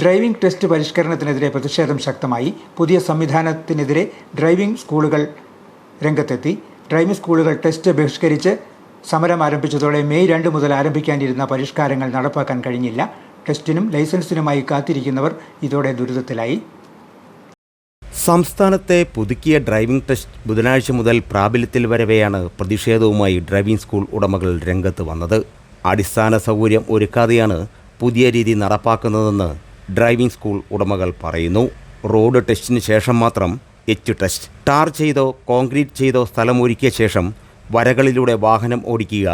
Driving test പരിഷ്കരണത്തിനെതിരെ പ്രതിഷേധം ശക്തമായി പുതിയ സംവിധാനത്തിനെതിരെ ഡ്രൈവിംഗ് സ്കൂളുകൾ രംഗത്തെത്തി. ഡ്രൈവിംഗ് സ്കൂളുകൾ ടെസ്റ്റ് ബഹിഷ്കരിച്ച് സമരം ആരംഭിച്ചതോടെ മെയ് രണ്ട് മുതൽ ആരംഭിക്കാനിരുന്ന പരിഷ്കാരങ്ങൾ നടപ്പാക്കാൻ കഴിഞ്ഞില്ല. ടെസ്റ്റിനും ലൈസൻസിനുമായി കാത്തിരിക്കുന്നവർ ഇതോടെ ദുരിതത്തിലായി. സംസ്ഥാനത്തെ പുതുക്കിയ ഡ്രൈവിംഗ് ടെസ്റ്റ് ബുധനാഴ്ച മുതൽ പ്രാബല്യത്തിൽ വരവെയാണ് പ്രതിഷേധവുമായി ഡ്രൈവിംഗ് സ്കൂൾ ഉടമകൾ രംഗത്ത് വന്നത്. അടിസ്ഥാന സൗകര്യം ഒരുക്കാതെയാണ് പുതിയ രീതി നടപ്പാക്കുന്നതെന്ന് ഡ്രൈവിംഗ് സ്കൂൾ ഉടമകൾ പറയുന്നു റോഡ് ടെസ്റ്റിന് ശേഷം മാത്രം എച്ച് ടെസ്റ്റ്. ടാർ ചെയ്തോ കോൺക്രീറ്റ് ചെയ്തോ സ്ഥലമൊരുക്കിയ ശേഷം വരകളിലൂടെ വാഹനം ഓടിക്കുക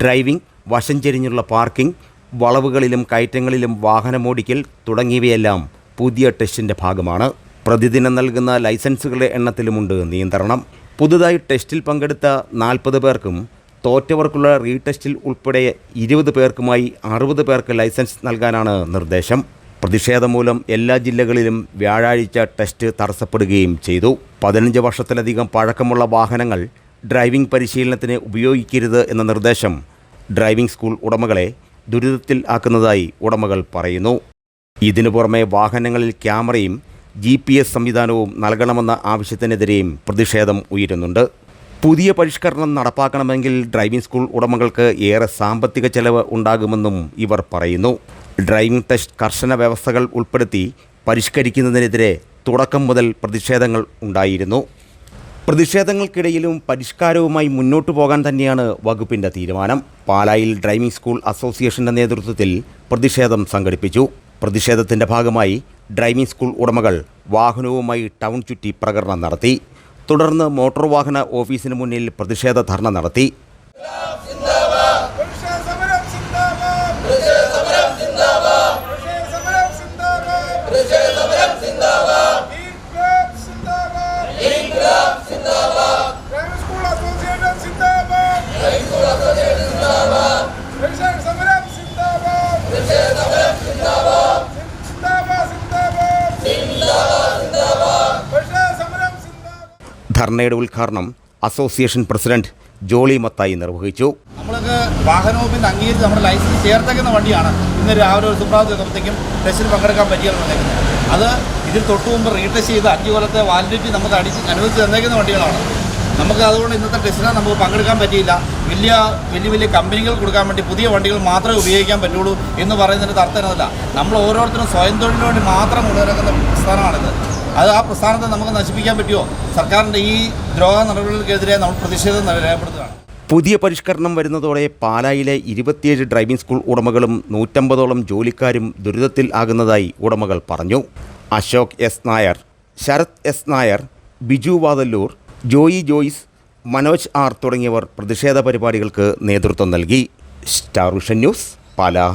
ഡ്രൈവിംഗ് വശം ചെരിഞ്ഞുള്ള പാർക്കിംഗ് വളവുകളിലും കയറ്റങ്ങളിലും വാഹനമോടിക്കൽ തുടങ്ങിയവയെല്ലാം പുതിയ ടെസ്റ്റിന്റെ ഭാഗമാണ്. പ്രതിദിനം നൽകുന്ന ലൈസൻസുകളുടെ എണ്ണത്തിലുമുണ്ട് നിയന്ത്രണം. പുതുതായി ടെസ്റ്റിൽ പങ്കെടുത്ത നാൽപ്പത് പേർക്കും തോറ്റവർക്കുള്ള റീടെസ്റ്റിൽ ഉൾപ്പെടെ ഇരുപത് പേർക്കുമായി അറുപത് പേർക്ക് ലൈസൻസ് നൽകാനാണ് നിർദ്ദേശം. പ്രതിഷേധം മൂലം എല്ലാ ജില്ലകളിലും വ്യാഴാഴ്ച ടെസ്റ്റ് തടസ്സപ്പെടുകയും ചെയ്തു. പതിനഞ്ച് വർഷത്തിലധികം പഴക്കമുള്ള വാഹനങ്ങൾ ഡ്രൈവിംഗ് പരിശീലനത്തിന് ഉപയോഗിക്കരുത് എന്ന നിർദ്ദേശം ഡ്രൈവിംഗ് സ്കൂൾ ഉടമകളെ ദുരിതത്തിൽ ആക്കുന്നതായി ഉടമകൾ പറയുന്നു. ഇതിനു പുറമെ വാഹനങ്ങളിൽ ക്യാമറയും ജി പി എസ് സംവിധാനവും നൽകണമെന്ന ആവശ്യത്തിനെതിരെയും പ്രതിഷേധം ഉയരുന്നുണ്ട്. പുതിയ പരിഷ്കരണം നടപ്പാക്കണമെങ്കിൽ ഡ്രൈവിംഗ് സ്കൂൾ ഉടമകൾക്ക് ഏറെ സാമ്പത്തിക ചെലവ് ഉണ്ടാകുമെന്നും ഇവർ പറയുന്നു. ഡ്രൈവിംഗ് ടെസ്റ്റ് കർശന വ്യവസ്ഥകൾ ഉൾപ്പെടുത്തി പരിഷ്കരിക്കുന്നതിനെതിരെ തുടക്കം മുതൽ പ്രതിഷേധങ്ങൾ ഉണ്ടായിരുന്നു. പ്രതിഷേധങ്ങൾക്കിടയിലും പരിഷ്കാരവുമായി മുന്നോട്ടു പോകാൻ തന്നെയാണ് വകുപ്പിന്റെ തീരുമാനം. പാലായിൽ ഡ്രൈവിംഗ് സ്കൂൾ അസോസിയേഷന്റെ നേതൃത്വത്തിൽ പ്രതിഷേധം സംഘടിപ്പിച്ചു. പ്രതിഷേധത്തിന്റെ ഭാഗമായി ഡ്രൈവിംഗ് സ്കൂൾ ഉടമകൾ വാഹനവുമായി ടൗൺ ചുറ്റി പ്രകടനം നടത്തി. തുടർന്ന് മോട്ടോർ വാഹന ഓഫീസിന് മുന്നിൽ പ്രതിഷേധ ധർണ നടത്തി. ധർണയുടെ ഉദ്ഘാടനം അസോസിയേഷൻ പ്രസിഡന്റ് ജോളി മത്തായി നിർവഹിച്ചു. നമ്മൾക്ക് നമ്മുടെ ലൈസൻസ് വണ്ടിയാണ് അത് ഇതിൽ തൊട്ട് മുമ്പ് റീടെസ്റ്റ് ചെയ്ത് അഞ്ച് കൊല്ലത്തെ വാലിഡിറ്റി നമുക്ക് അടിച്ച് അനുവദിച്ച് തന്നേക്കുന്ന വണ്ടികളാണ്. നമുക്ക് അതുകൊണ്ട് ഇന്നത്തെ ടെസ്റ്റിന് നമുക്ക് പങ്കെടുക്കാൻ പറ്റിയില്ല. വലിയ വലിയ വലിയ കമ്പനികൾ കൊടുക്കാൻ വേണ്ടി പുതിയ വണ്ടികൾ മാത്രമേ ഉപയോഗിക്കാൻ പറ്റുള്ളൂ എന്ന് പറയുന്നതിന്റെ അർത്ഥമല്ല നമ്മൾ ഓരോരുത്തരും സ്വയം തൊഴിലിന് വേണ്ടി മാത്രം കൊണ്ടുവരുന്ന പ്രസ്ഥാനമാണിത് അത് ആ പ്രസ്ഥാനത്തെ നമുക്ക് നശിപ്പിക്കാൻ പറ്റുമോ? സർക്കാരിന്റെ ഈ ദ്രോഹ നടപടികൾക്കെതിരെ നമ്മൾ പ്രതിഷേധം രേഖപ്പെടുത്തുകയാണ്. പുതിയ പരിഷ്കരണം വരുന്നതോടെ പാലായിലെ ഇരുപത്തിയേഴ് ഡ്രൈവിംഗ് സ്കൂൾ ഉടമകളും നൂറ്റമ്പതോളം ജോലിക്കാരും ദുരിതത്തിൽ ആകുന്നതായി ഉടമകൾ പറഞ്ഞു. Ashok S Nair Sarath S Nair Biju Vathallur Joy Joyce Manoj R തുടങ്ങിയവർ പ്രതിഷേധ പരിപാടികൾക്ക് നേതൃത്വം നൽകി. Star news Pala.